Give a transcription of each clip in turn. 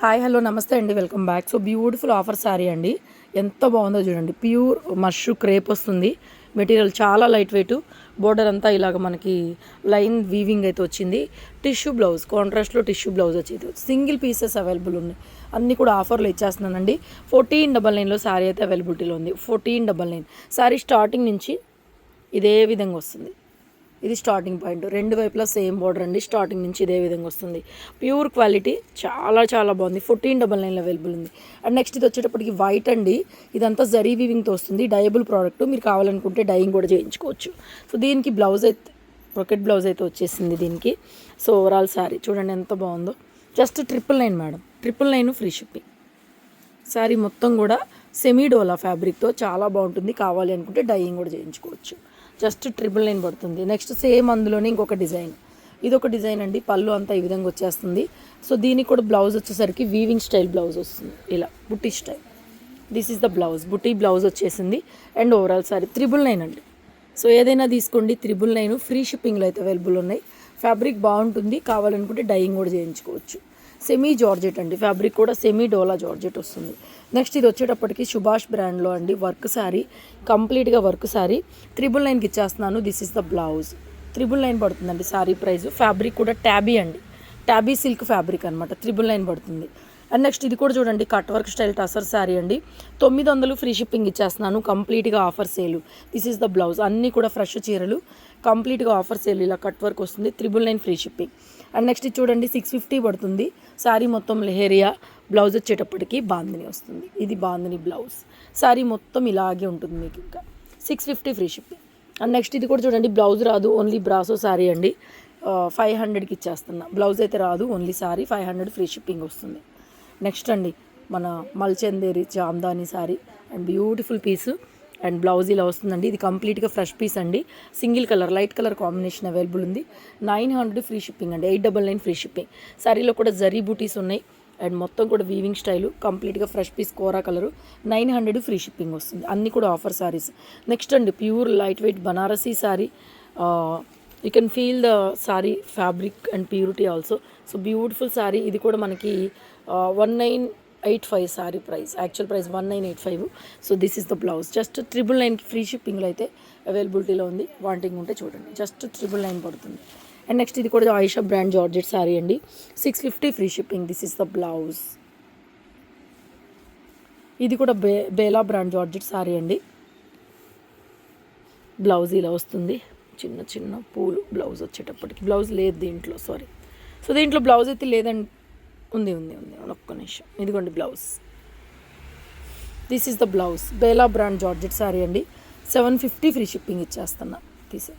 Hi hello నమస్తే అండి. Welcome back. So beautiful offer sari అండి. ఎంత బాగుందో చూడండి. ప్యూర్ మష్ క్రేప్ వస్తుంది. మెటీరియల్ చాలా లైట్ వెయిట్. బోర్డర్ అంతా ఇలాగ మనకి లైన్ వీవింగ్ అయితే వచ్చింది. టిష్యూ బ్లౌజ్ కాంట్రాస్ట్లో టిష్యూ బ్లౌజ్ వచ్చేది. సింగిల్ పీసెస్ అవైలబుల్ ఉన్నాయి. అన్నీ కూడా ఆఫర్లో ఇచ్చేస్తున్నానండి. ఫోర్టీన్ డబల్ నైన్లో శారీ అయితే అవైలబిలిటీలో ఉంది. Fourteen double nine. Sari starting నుంచి ఇదే విధంగా వస్తుంది. ఇది స్టార్టింగ్ పాయింట్ రెండు వైపులా సేమ్ బోర్డర్ అండి. స్టార్టింగ్ నుంచి ఇదే విధంగా వస్తుంది. ప్యూర్ క్వాలిటీ చాలా చాలా బాగుంది. ఫోర్టీన్ డబల్ నైన్లో అవైలబుల్ ఉంది. అండ్ నెక్స్ట్ ఇది వచ్చేటప్పటికి వైట్ అండి. ఇదంతా జరీ వీవింగ్తో వస్తుంది. డయబుల్ ప్రోడక్ట్ మీరు కావాలనుకుంటే డైయింగ్ కూడా చేయించుకోవచ్చు. సో దీనికి బ్లౌజ్ అయితే రొకెట్ బ్లౌజ్ అయితే వచ్చేసింది దీనికి. సో ఓవరాల్ శారీ చూడండి ఎంత బాగుందో. Just triple nine madam triple nine free shipping sari మొత్తం కూడా సెమీ డోలా ఫ్యాబ్రిక్తో చాలా బాగుంటుంది. కావాలి అనుకుంటే డైయింగ్ కూడా చేయించుకోవచ్చు. జస్ట్ ట్రిపుల్ నైన్ పడుతుంది. నెక్స్ట్ సేమ్ అందులోనే ఇంకొక డిజైన్. ఇది ఒక డిజైన్ అండి. పళ్ళు అంతా ఈ విధంగా వచ్చేస్తుంది. సో దీనికి కూడా బ్లౌజ్ వచ్చేసరికి వీవింగ్ స్టైల్ బ్లౌజ్ వస్తుంది. ఇలా బుట్టి style this is the blouse బుట్టి బ్లౌజ్ వచ్చేసింది. And overall sari triple nine అండి. సో ఏదైనా తీసుకోండి త్రిబుల్ నైన్ ఫ్రీ షిప్పింగ్లో అయితే అవైలబుల్ ఉన్నాయి. ఫ్యాబ్రిక్ బాగుంటుంది. కావాలనుకుంటే డైయింగ్ కూడా చేయించుకోవచ్చు. సెమీ జార్జెట్ అండి. ఫ్యాబ్రిక్ కూడా సెమీ డోలా జార్జెట్ వస్తుంది. నెక్స్ట్ ఇది వచ్చేటప్పటికి సుభాష్ బ్రాండ్లో అండి. వర్క్ శారీ కంప్లీట్గా వర్క్ శారీ త్రిబుల్ నైన్కి ఇచ్చేస్తున్నాను. This is the blouse triple nine పడుతుందండి శారీ ప్రైస్ ఫ్యాబ్రిక్ కూడా ట్యాబీ అండి. ట్యాబీ సిల్క్ ఫ్యాబ్రిక్ అనమాట త్రిబుల్ నైన్ పడుతుంది. అండ్ నెక్స్ట్ ఇది కూడా చూడండి cut work style tussar sari అండి. తొమ్మిది వందలు ఫ్రీ షిప్పింగ్ ఇచ్చేస్తున్నాను కంప్లీట్గా ఆఫర్ సేలు దిస్ ఈస్ ద బ్లౌజ్ అన్నీ కూడా ఫ్రెష్ చీరలు కంప్లీట్గా ఆఫర్ సేల్ ఇలా కట్ వర్క్ వస్తుంది triple nine free shipping and next ఇది చూడండి సిక్స్ ఫిఫ్టీ పడుతుంది. శారీ మొత్తం లెహేరియా బ్లౌజ్ వచ్చేటప్పటికి బాందిని వస్తుంది. ఇది బాందిని బ్లౌజ్ శారీ మొత్తం ఇలాగే ఉంటుంది మీకు ఇంకా. Six fifty free shipping and next ఇది కూడా చూడండి బ్లౌజ్ రాదు ఓన్లీ బ్రాసో శారీ అండి. Uh, ఫైవ్ హండ్రెడ్కి ఇచ్చేస్తున్నా. బ్లౌజ్ అయితే రాదు only sari five hundred free shipping వస్తుంది. నెక్స్ట్ అండి మన Mulchanderi Jamdani sari and beautiful piece and blouse ఇలా వస్తుందండి. ఇది కంప్లీట్గా ఫ్రెష్ పీస్ అండి. Single colour light colour combination available ఉంది. నైన్ హండ్రెడ్ ఫ్రీ షిప్పింగ్ అండి. Eight double nine free shipping. శారీలో కూడా జరీ బూటీస్ ఉన్నాయి. అండ్ మొత్తం కూడా వీవింగ్ స్టైలు కంప్లీట్గా ఫ్రెష్ పీస్ కోరా colour. Nine hundred free shipping వస్తుంది. అన్నీ కూడా ఆఫర్ శారీస్ నెక్స్ట్ అండి pure light weight Banarasi sari you can feel the sari fabric and purity also so beautiful sari ఇది కూడా మనకి one nine eight five sari price. Actual price one nine eight five. So this is the blouse just triple నైన్కి free షిప్పింగ్లో అయితే అవైలబిలిటీలో ఉంది. Wanting ఉంటే చూడండి. జస్ట్ ట్రిపుల్ నైన్ పడుతుంది. అండ్ నెక్స్ట్ ఇది కూడా ఆయిషా బ్రాండ్ జార్జెట్ సారీ అండి. Six fifty free shipping this is the blouse ఇది కూడా బే బేలా బ్రాండ్ జార్జెట్ సారీ అండి. బ్లౌజ్ ఇలా వస్తుంది. చిన్న చిన్న పూలు బ్లౌజ్ వచ్చేటప్పటికి. బ్లౌజ్ లేదు దీంట్లో సారీ సో దీంట్లో బ్లౌజ్ అయితే లేదండి. ఉంది ఉంది ఉంది. ఒక్క నిమిషం. ఇదిగోండి blouse. This is the blouse Bela brand georgette sari అండి. సెవెన్ ఫిఫ్టీ ఫ్రీ షిప్పింగ్ ఇచ్చేస్తున్నా. తీసే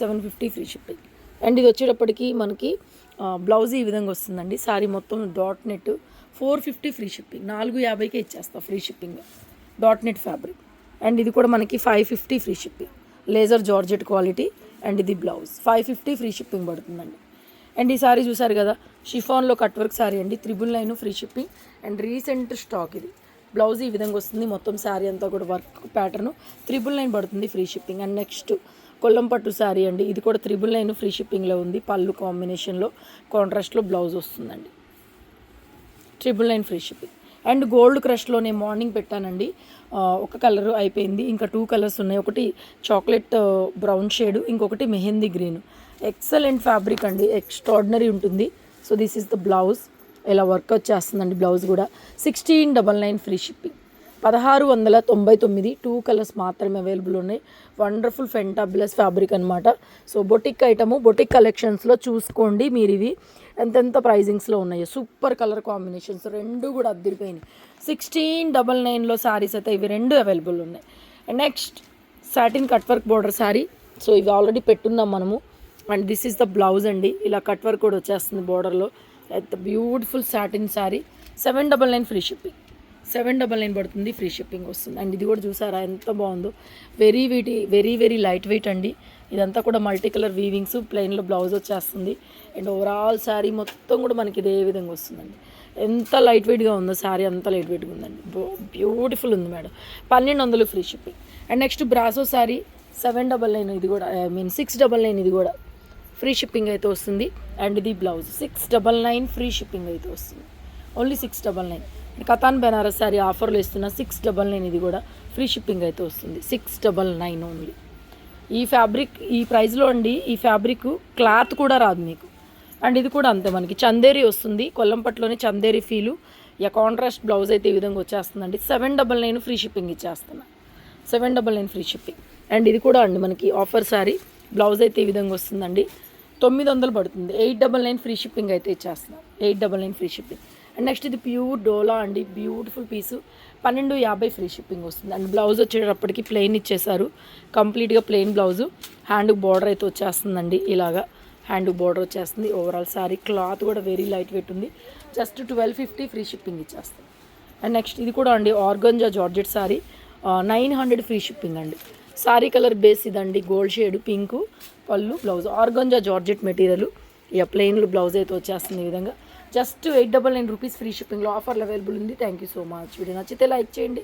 seven fifty free shipping and ఇది వచ్చేటప్పటికి మనకి బ్లౌజ్ ఈ విధంగా వస్తుందండి. సారీ మొత్తం dot net four fifty free shipping నాలుగు యాభైకే ఇచ్చేస్తా free shipping dot net fabric and ఇది కూడా మనకి five fifty free shipping laser georgette quality and ఇది blouse five fifty free shipping పడుతుందండి. అండ్ ఈ సారీ చూసారు కదా షిఫాన్లో కట్ వర్క్ సారీ అండి triple nine free shipping and recent stock ఇది. బ్లౌజ్ ఈ విధంగా వస్తుంది మొత్తం శారీ అంతా కూడా వర్క్ ప్యాటర్న్ త్రిబుల్ నైన్ పడుతుంది free shipping and next Kollam పట్టు శారీ అండి ఇది కూడా త్రిబుల్ నైన్ ఫ్రీ షిప్పింగ్లో ఉంది పళ్ళు కాంబినేషన్లో కాంట్రాస్ట్లో బ్లౌజ్ వస్తుందండి. Triple nine free shipping and gold క్రష్లో నేను మార్నింగ్ పెట్టానండి. ఒక కలర్ అయిపోయింది. ఇంకా టూ కలర్స్ ఉన్నాయి. ఒకటి చాక్లెట్ బ్రౌన్ షేడ్ ఇంకొకటి మెహందీ గ్రీన్. ఎక్సలెంట్ ఫ్యాబ్రిక్ అండి. ఎక్స్ట్రాడినరీ ఉంటుంది. So this is the blouse ఇలా వర్కౌట్ చేస్తుందండి బ్లౌజ్ కూడా. Sixteen double nine free shipping పదహారు వందల తొంభై తొమ్మిది టూ కలర్స్ మాత్రమే అవైలబుల్ ఉన్నాయి. వండర్ఫుల్ ఫెంటాబులస్ ఫ్యాబ్రిక్ అనమాట సో బొటిక్ ఐటము బొటిక్ కలెక్షన్స్లో చూసుకోండి మీరు ఇవి. ఎంతెంత ప్రైజింగ్స్లో ఉన్నాయో. సూపర్ కలర్ కాంబినేషన్స్ రెండు కూడా అద్దరిపోయినాయి. సిక్స్టీన్ డబల్ నైన్లో శారీస్ అయితే ఇవి రెండు అవైలబుల్ ఉన్నాయి. And next satin cut work border sari so ఇవి ఆల్రెడీ పెట్టున్నాం మనము. And this is the blouse అండి. ఇలా కట్ వర్క్ కూడా వచ్చేస్తుంది బోర్డర్లో beautiful satin sari seven double nine free shipping seven double nine పడుతుంది ఫ్రీ షిప్పింగ్ వస్తుంది. అండ్ ఇది కూడా చూసారా ఎంత బాగుందో. వెరీ వీటి వెరీ వెరీ లైట్ వెయిట్ అండి. ఇదంతా కూడా మల్టీ కలర్ వీవింగ్స్ ప్లెయిన్లో బ్లౌజ్ వచ్చేస్తుంది. అండ్ ఓవరాల్ శారీ మొత్తం కూడా మనకి ఇదే విధంగా వస్తుందండి. ఎంత లైట్ వెయిట్గా ఉందో శారీ అంత లైట్ వెయిట్గా ఉందండి. బ్యూటిఫుల్ ఉంది మేడం. పన్నెండు వందలు free shipping. And next brasso saree seven double nine ఇది కూడా I mean six double nine ఇది కూడా ఫ్రీ షిప్పింగ్ అయితే వస్తుంది. అండ్ ఇది blouse six double nine free shipping అయితే వస్తుంది. Only six double nine. Katan Banaras saree ఆఫర్లు ఇస్తున్న సిక్స్ డబల్ నైన్ ఇది కూడా ఫ్రీ షిప్పింగ్ అయితే వస్తుంది. Six double nine only. ఈ ఫ్యాబ్రిక్ ఈ ప్రైస్లో అండి ఈ ఫ్యాబ్రిక్ క్లాత్ కూడా రాదు మీకు. అండ్ ఇది కూడా అంతే మనకి. చందేరి వస్తుంది. కొల్లంపట్లోనే చందేరి ఫీలు. ఇక కాంట్రాస్ట్ బ్లౌజ్ అయితే ఈ విధంగా వచ్చేస్తుందండి. Seven double nine free shipping ఇచ్చేస్తున్నా. Seven double nine free shipping. And ఇది కూడా అండి మనకి ఆఫర్ శారీ బ్లౌజ్ అయితే ఈ విధంగా వస్తుందండి. తొమ్మిది వందలు పడుతుంది. Eight double nine free shipping అయితే ఇచ్చేస్తున్నాం. Eight double nine free shipping. And next ఇది ప్యూర్ డోలా అండి. బ్యూటిఫుల్ పీసు పన్నెండు యాభై ఫ్రీ షిప్పింగ్ వస్తుంది. అండ్ బ్లౌజ్ వచ్చేటప్పటికి ప్లెయిన్ ఇచ్చేసారు కంప్లీట్గా ప్లెయిన్ బ్లౌజు. హ్యాండ్ బార్డర్ అయితే వచ్చేస్తుందండి. ఇలాగా హ్యాండ్ బార్డర్ వచ్చేస్తుంది. ఓవరాల్ శారీ క్లాత్ కూడా వెరీ లైట్ వెయిట్ ఉంది. Just twelve fifty free shipping ఇచ్చేస్తుంది అండ్ నెక్స్ట్ ఇది కూడా అండి. Organza georgette sari nine hundred free shipping అండి. శారీ కలర్ బేస్ ఇదండి. గోల్డ్ షేడ్ పింక్ పళ్ళు బ్లౌజ్ ఆర్గంజా జార్జెట్ మెటీరియల్ ఇక ప్లెయిన్లు బ్లౌజ్ అయితే వచ్చేస్తుంది ఈ విధంగా. Just eight double nine rupees free షిప్పింగ్లో ఆఫర్లు అవైలబుల్ ఉంది. Thank you so much video నచ్చితే లైక్ చేయండి.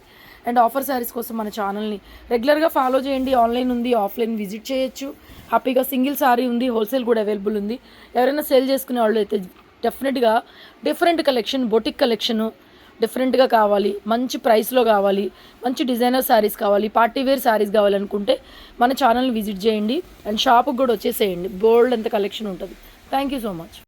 అండ్ ఆఫర్ శారీస్ కోసం మన ఛానల్ని రెగ్యులర్గా ఫాలో చేయండి. ఆన్లైన్ ఉంది ఆఫ్లైన్ విజిట్ చేయొచ్చు. హ్యాపీగా సింగిల్ సారీ ఉంది హోల్సేల్ కూడా అవైలబుల్ ఉంది. ఎవరైనా సేల్ చేసుకునే వాళ్ళు అయితే డెఫినెట్గా డిఫరెంట్ కలెక్షన్ బొటిక్ కలెక్షను డిఫరెంట్గా కావాలి. మంచి ప్రైస్లో కావాలి. మంచి డిజైనర్ శారీస్ కావాలి. పార్టీ వేర్ శారీస్ కావాలనుకుంటే మన ఛానల్ని విజిట్ చేయండి. అండ్ షాప్కి కూడా వచ్చేసేయండి. బోల్డ్ అంత కలెక్షన్ ఉంటుంది. Thank you so much